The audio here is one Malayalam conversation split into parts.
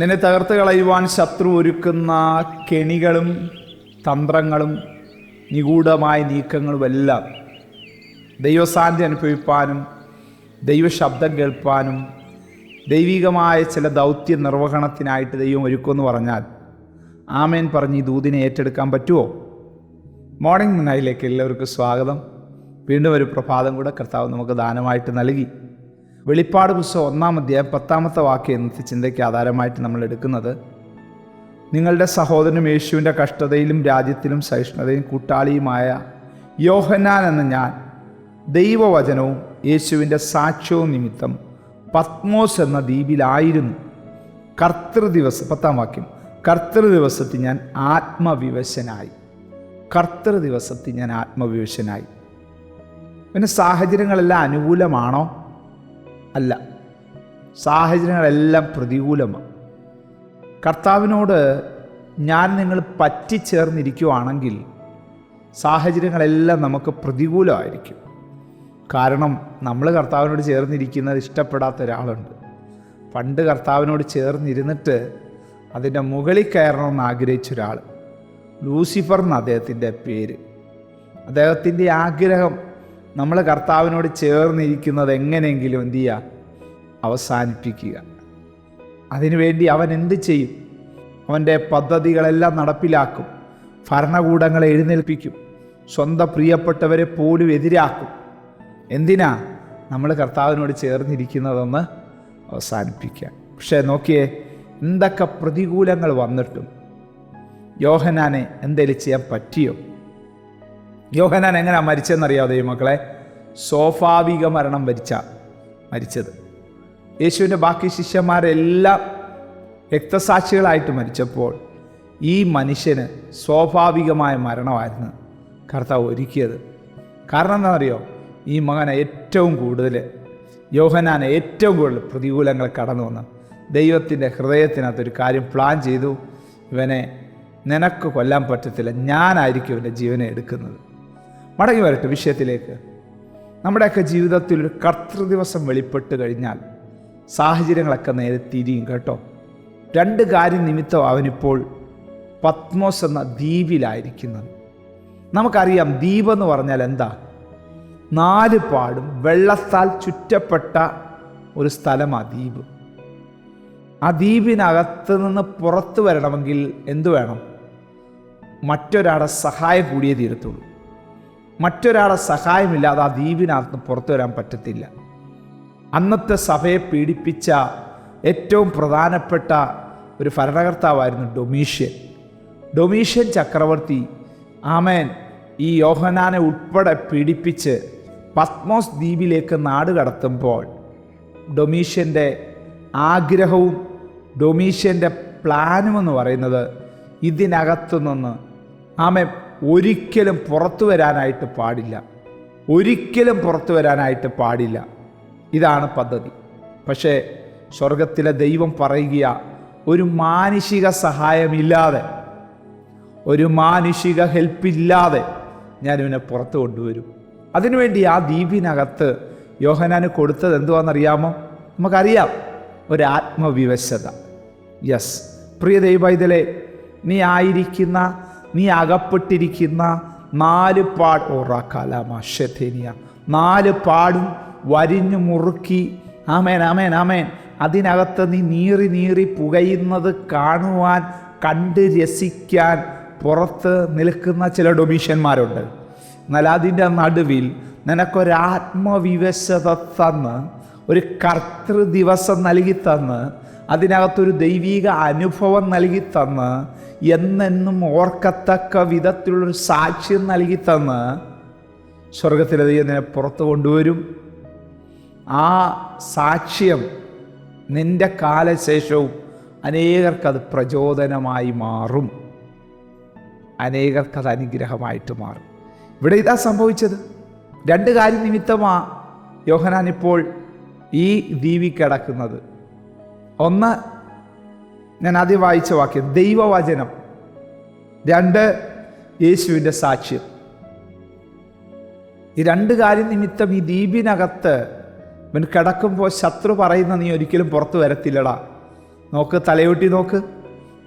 നിന്നെ തകർത്ത് കളയുവാൻ ശത്രു ഒരുക്കുന്ന കെണികളും തന്ത്രങ്ങളും നിഗൂഢമായ നീക്കങ്ങളുമെല്ലാം ദൈവശാന്തി അനുഭവിപ്പാനും ദൈവശബ്ദം കേൾപ്പാനും ദൈവികമായ ചില ദൗത്യ നിർവഹണത്തിനായിട്ട് ദൈവം ഒരുക്കുമെന്ന് പറഞ്ഞാൽ ആമേൻ പറഞ്ഞ് ഈ ദൂതിനെ ഏറ്റെടുക്കാൻ പറ്റുമോ? മോർണിംഗ് മിനായിലേക്ക് എല്ലാവർക്കും സ്വാഗതം. വീണ്ടും ഒരു പ്രഭാതം കൂടെ കർത്താവ് നമുക്ക് ദാനമായിട്ട് നൽകി. വെളിപ്പാട് പുസ്തകം ഒന്നാം അധ്യായം പത്താമത്തെ വാക്യം എന്നത്തെ ചിന്തയ്ക്ക് ആധാരമായിട്ട് നമ്മൾ എടുക്കുന്നത്. നിങ്ങളുടെ സഹോദരനും യേശുവിന്റെ കഷ്ടതയിലും രാജ്യത്തിലും സഹിഷ്ണുതയും കൂട്ടാളിയുമായ യോഹനാൻ എന്ന ഞാൻ ദൈവവചനവും യേശുവിന്റെ സാക്ഷ്യവും നിമിത്തം പത്മോസ് എന്ന ദ്വീപിലായിരുന്നു. കർത്തൃ ദിവസം പത്താം വാക്യം കർത്തൃ ദിവസത്തിൽ ഞാൻ ആത്മവിവശനായി. കർത്തൃ ദിവസത്തിൽ ഞാൻ ആത്മവിവശനായി. പിന്നെ സാഹചര്യങ്ങളെല്ലാം അനുകൂലമാണോ? അല്ല. സാഹചര്യങ്ങളെല്ലാം പ്രതികൂലമാണ് കർത്താവിനോട് ഞാൻ നിങ്ങൾ പറ്റിച്ചേർന്നിരിക്കുവാണെങ്കിൽ സാഹചര്യങ്ങളെല്ലാം നമുക്ക് പ്രതികൂലമായിരിക്കും. കാരണം നമ്മൾ കർത്താവിനോട് ചേർന്നിരിക്കുന്നത് ഇഷ്ടപ്പെടാത്ത ഒരാളുണ്ട്. പണ്ട് കർത്താവിനോട് ചേർന്നിരുന്നിട്ട് അതിന്റെ മുകളിൽ കയറണമെന്ന് ആഗ്രഹിച്ച ഒരാൾ ലൂസിഫർ എന്ന അദ്ദേഹത്തിന്റെ പേര്. അദ്ദേഹത്തിന്റെ ആഗ്രഹം നമ്മൾ കർത്താവിനോട് ചേർന്നിരിക്കുന്നത് എങ്ങനെയെങ്കിലും എന്തു ചെയ്യുക അവസാനിപ്പിക്കുക. അതിനുവേണ്ടി അവൻ എന്ത് ചെയ്യും? അവന്റെ പദ്ധതികളെല്ലാം നടപ്പിലാക്കും. ഭരണകൂടങ്ങളെ എഴുന്നേൽപ്പിക്കും. സ്വന്തം പ്രിയപ്പെട്ടവരെ പോലും എതിരാക്കും. എന്തിനാ നമ്മൾ കർത്താവിനോട് ചേർന്നിരിക്കുന്നതെന്ന് അവസാനിപ്പിക്കുക. പക്ഷേ നോക്കിയേ എന്തൊക്കെ പ്രതികൂലങ്ങൾ വന്നിട്ടും യോഹനാനെ എന്തെങ്കിലും ചെയ്യാൻ പറ്റിയോ? യോഹനാൻ എങ്ങനെ മരിച്ചതെന്നറിയാതെ മക്കളെ സ്വാഭാവിക മരണം മരിച്ച മരിച്ചത്. യേശുവിന്റെ ബാക്കി ശിഷ്യന്മാരെല്ലാം രക്തസാക്ഷികളായിട്ട് മരിച്ചപ്പോൾ ഈ മനുഷ്യന് സ്വാഭാവികമായ മരണമായിരുന്നു കർത്താവ് ഒരുക്കിയത്. കാരണം എന്താണെന്നറിയോ? ഈ മകനെ ഏറ്റവും കൂടുതൽ യോഹനാൻ ഏറ്റവും കൂടുതൽ പ്രതികൂലങ്ങൾ കടന്നു വന്ന് ദൈവത്തിന്റെ ഹൃദയത്തിനകത്തൊരു കാര്യം പ്ലാൻ ചെയ്തു. ഇവനെ നിനക്ക് കൊല്ലാൻ പറ്റത്തില്ല ഞാനായിരിക്കും ഇവന്റെ ജീവനെ എടുക്കുന്നത്. മടങ്ങി വരട്ടെ വിഷയത്തിലേക്ക്. നമ്മുടെയൊക്കെ ജീവിതത്തിൽ ഒരു കർത്തൃദിവസം വെളിപ്പെട്ട് കഴിഞ്ഞാൽ സാഹചര്യങ്ങളൊക്കെ നേരെ തിരിയും കേട്ടോ. രണ്ട് കാര്യം നിമിത്തം അവനിപ്പോൾ പത്മോസ് എന്ന ദ്വീപിലായിരിക്കുന്നത്. നമുക്കറിയാം ദ്വീപ് എന്ന് പറഞ്ഞാൽ എന്താ? നാല് പാടും വെള്ളത്താൽ ചുറ്റപ്പെട്ട ഒരു സ്ഥലമാണ് ദ്വീപ്. ആ ദ്വീപിനകത്ത് നിന്ന് പുറത്തു വരണമെങ്കിൽ എന്തു വേണം? മറ്റൊരാളുടെ സഹായം കൂടിയേ തീരത്തുള്ളൂ. മറ്റൊരാളുടെ സഹായമില്ലാതെ ആ ദ്വീപിനകത്ത് പുറത്തു വരാൻ പറ്റത്തില്ല. അന്നത്തെ സഭയെ പീഡിപ്പിച്ച ഏറ്റവും പ്രധാനപ്പെട്ട ഒരു ഭരണകർത്താവായിരുന്നു ഡൊമീഷ്യൻ. ഡൊമീഷ്യൻ ചക്രവർത്തി ആമേൻ ഈ യോഹനാനെ ഉൾപ്പെടെ പീഡിപ്പിച്ച് പത്മോസ് ദ്വീപിലേക്ക് നാട് കടത്തുമ്പോൾ ഡൊമീഷ്യന്റെ ആഗ്രഹവും ഡൊമീഷ്യന്റെ പ്ലാനും എന്ന് പറയുന്നത് ഇതിനകത്തു നിന്ന് ആമെ ഒരിക്കലും പുറത്തു വരാനായിട്ട് പാടില്ല. ഒരിക്കലും പുറത്തു വരാനായിട്ട് പാടില്ല. ഇതാണ് പദ്ധതി. പക്ഷേ സ്വർഗത്തിലെ ദൈവം പറയുക ഒരു മാനുഷിക സഹായമില്ലാതെ ഒരു മാനുഷിക ഹെൽപ്പില്ലാതെ ഞാൻ ഇവനെ പുറത്തു കൊണ്ടുവരും. അതിനുവേണ്ടി ആ ദ്വീപിനകത്ത് യോഹനാന് കൊടുത്തത് എന്തുവാണെന്നറിയാമോ നമുക്കറിയാം ഒരു ആത്മവിവശത യെസ്. പ്രിയ ദൈവൈതലെ നീ ആയിരിക്കുന്ന നീ അകപ്പെട്ടിരിക്കുന്ന നാല് പാട് ഓറാക്കാലാമാഷേനിയ നാല് പാടും വരിഞ്ഞു മുറുക്കി. ആമേൻ ആമേൻ ആമേൻ. അതിനകത്ത് നീ നീറി നീറി പുകയുന്നത് കാണുവാൻ കണ്ട് രസിക്കാൻ പുറത്ത് നിൽക്കുന്ന ചില ഡൊമീഷ്യന്മാരുണ്ട്. എന്നാൽ അതിന്റെ നടുവിൽ നിനക്കൊരാത്മവിവശത തന്ന് ഒരു കർത്തൃ ദിവസം നൽകി തന്ന് അതിനകത്തൊരു ദൈവീക അനുഭവം നൽകി തന്ന് എന്നെന്നും ഓർക്കത്തക്ക വിധത്തിലുള്ളൊരു സാക്ഷ്യം നൽകി തന്ന് സ്വർഗത്തിലെ നിന്നെ പുറത്തു കൊണ്ടുവരും. ആ സാക്ഷ്യം നിന്റെ കാലശേഷവും അനേകർക്കത് പ്രചോദനമായി മാറും. അനേകർക്കത് അനുഗ്രഹമായിട്ട് മാറും. ഇവിടെ ഇതാ സംഭവിച്ചത്. രണ്ട് കാര്യ നിമിത്തമാ യോഹനാൻ ഇപ്പോൾ ഈ ദ്വീപി ഒന്ന് ഞാൻ ആദ്യം വായിച്ച വാക്യം ദൈവവചനം. രണ്ട് യേശുവിന്റെ സാക്ഷ്യം. ഈ രണ്ട് കാര്യം നിമിത്തം ഈ ദ്വീപിനകത്ത് ഇവൻ കിടക്കുമ്പോൾ ശത്രു പറയുന്ന നീ ഒരിക്കലും പുറത്തു വരത്തില്ലടാ. നോക്ക് തലയൊട്ടി നോക്ക്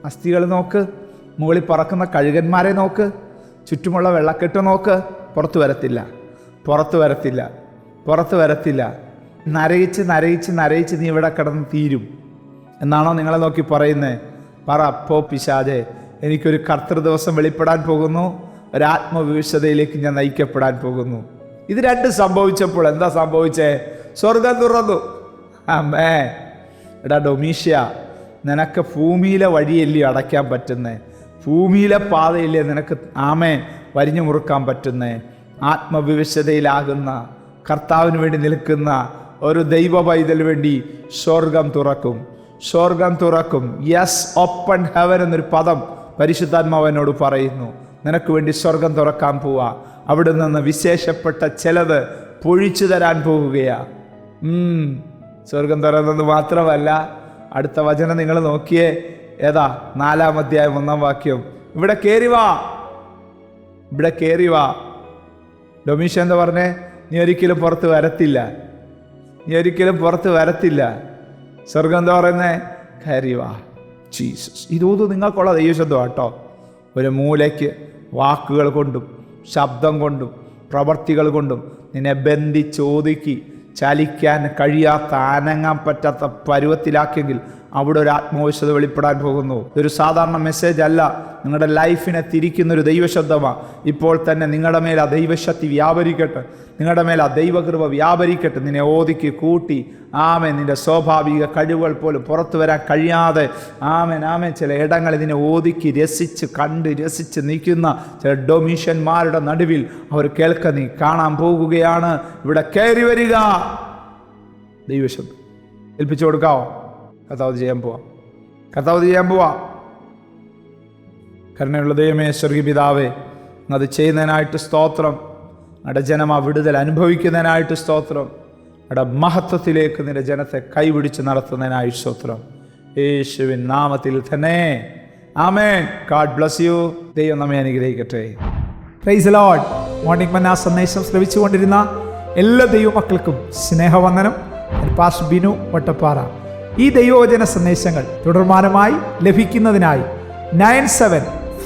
അസ്ഥികൾ നോക്ക് മുകളിൽ പറക്കുന്ന കഴുകന്മാരെ നോക്ക് ചുറ്റുമുള്ള വെള്ളക്കെട്ട് നോക്ക് പുറത്തു വരത്തില്ല. പുറത്തു വരത്തില്ല. പുറത്തു വരത്തില്ല. നരയിച്ച് നരയിച്ച് നരയിച്ച് നീ ഇവിടെ കിടന്ന് തീരും. എന്നാണോ നിങ്ങളെ നോക്കി പറയുന്നത് പറ അപ്പോ പിശാജെ എനിക്കൊരു കർത്തൃ ദിവസം വെളിപ്പെടാൻ പോകുന്നു. ഒരു ആത്മവിവശതയിലേക്ക് ഞാൻ നയിക്കപ്പെടാൻ പോകുന്നു. ഇത് രണ്ടും സംഭവിച്ചപ്പോൾ എന്താ സംഭവിച്ചേ? സ്വർഗം തുറന്നു. അമ്മേ. എടാ ഡൊമീഷ്യ നിനക്ക് ഭൂമിയിലെ വഴിയല്ലേ അടയ്ക്കാൻ പറ്റുന്നേ? ഭൂമിയിലെ പാതയില്ലേ നിനക്ക് ആമേ വരിഞ്ഞു മുറുക്കാൻ പറ്റുന്നേ? ആത്മവിവശതയിലാകുന്ന കർത്താവിന് വേണ്ടി നിൽക്കുന്ന ഒരു ദൈവ പൈതൽ വേണ്ടി സ്വർഗം തുറക്കും. സ്വർഗം തുറക്കും. യെസ് ഓപ്പൺ ഹെവൻ എന്നൊരു പദം പരിശുദ്ധാത്മാവനോട് പറയുന്നു. നിനക്ക് വേണ്ടി സ്വർഗം തുറക്കാൻ പോവാ. അവിടെ നിന്ന് വിശേഷപ്പെട്ട ചിലത് പൊഴിച്ചു തരാൻ പോവുകയാ. സ്വർഗം തുറന്നത് മാത്രമല്ല അടുത്ത വചനം നിങ്ങൾ നോക്കിയേ. ഏതാ? നാലാം അധ്യായം ഒന്നാം വാക്യം. ഇവിടെ കയറി വാ. ഇവിടെ കയറി വാ. ഡൊമീഷ എന്താ പറഞ്ഞേ? നീ ഒരിക്കലും പുറത്ത് വരത്തില്ല. നീ ഒരിക്കലും പുറത്ത് വരത്തില്ല. സ്വർഗം എന്താ പറയുന്നേ? കയറി വാ. ജീസസ്. ഇതൂത് നിങ്ങൾക്കുള്ള ദൈവശബ്ദം കേട്ടോ. ഒരു മൂലയ്ക്ക് വാക്കുകൾ കൊണ്ടും ശബ്ദം കൊണ്ടും പ്രവർത്തികൾ കൊണ്ടും നിന്നെ ബന്ധിച്ചോതുക്കി ചലിക്കാൻ കഴിയാത്ത അനങ്ങാൻ പറ്റാത്ത പരുവത്തിലാക്കിയെങ്കിൽ അവിടെ ഒരു ആത്മവിശ്വത വെളിപ്പെടാൻ പോകുന്നു. ഇതൊരു സാധാരണ മെസ്സേജ് അല്ല. നിങ്ങളുടെ ലൈഫിനെ തിരിക്കുന്നൊരു ദൈവശബ്ദമാണ് ഇപ്പോൾ തന്നെ നിങ്ങളുടെ മേൽ ആ ദൈവശക്തി വ്യാപരിക്കട്ടെ. നിങ്ങളുടെ മേൽ ആ ദൈവകൃപ വ്യാപരിക്കട്ടെ. നിന്നെ ഓതിക്ക് കൂട്ടി. ആമൻ. നിന്റെ സ്വാഭാവിക കഴിവുകൾ പോലും പുറത്തു വരാൻ കഴിയാതെ. ആമൻ ആമൻ. ചില ഇടങ്ങൾ ഇതിനെ ഓതിക്ക് രസിച്ച് കണ്ട് രസിച്ച് നിൽക്കുന്ന ചില ഡൊമീഷ്യന്മാരുടെ നടുവിൽ അവർ കേൾക്ക നീ കാണാൻ പോകുകയാണ്. ഇവിടെ കയറി വരിക. ദൈവശബ്ദം. ഏൽപ്പിച്ചു കൊടുക്കാവോ? കർത്താവ് ചെയ്യാൻ പോവാം. കർത്താവ് ചെയ്യാൻ പോവാം. കരുണയുള്ള ദൈവമേ സ്വർഗീയ പിതാവേ അത് ചെയ്യുന്നതിനായിട്ട് സ്തോത്രം. അവിടെ ജനം ആ വിടുതൽ അനുഭവിക്കുന്നതിനായിട്ട് സ്തോത്രം. അവിടെ മഹത്വത്തിലേക്ക് നിന്റെ ജനത്തെ കൈപിടിച്ച് നടത്തുന്നതിനായി സ്തോത്രം. യേശുവിൻ നാമത്തിൽ തന്നെ. ആമേൻ. God bless you. ദൈവം നമ്മെ അനുഗ്രഹിക്കട്ടെ. പ്രൈസ് ലോഡ് മോർണിംഗ് മന്ന സന്ദേശം ശ്രവിച്ചുകൊണ്ടിരുന്ന എല്ലാ ദൈവമക്കൾക്കും സ്നേഹവന്ദനം. പാസ് ബിനു വട്ടപ്പാറ. ഈ ദൈവവചന സന്ദേശങ്ങൾ തുടർമാനമായി ലഭിക്കുന്നതിനായി nine seven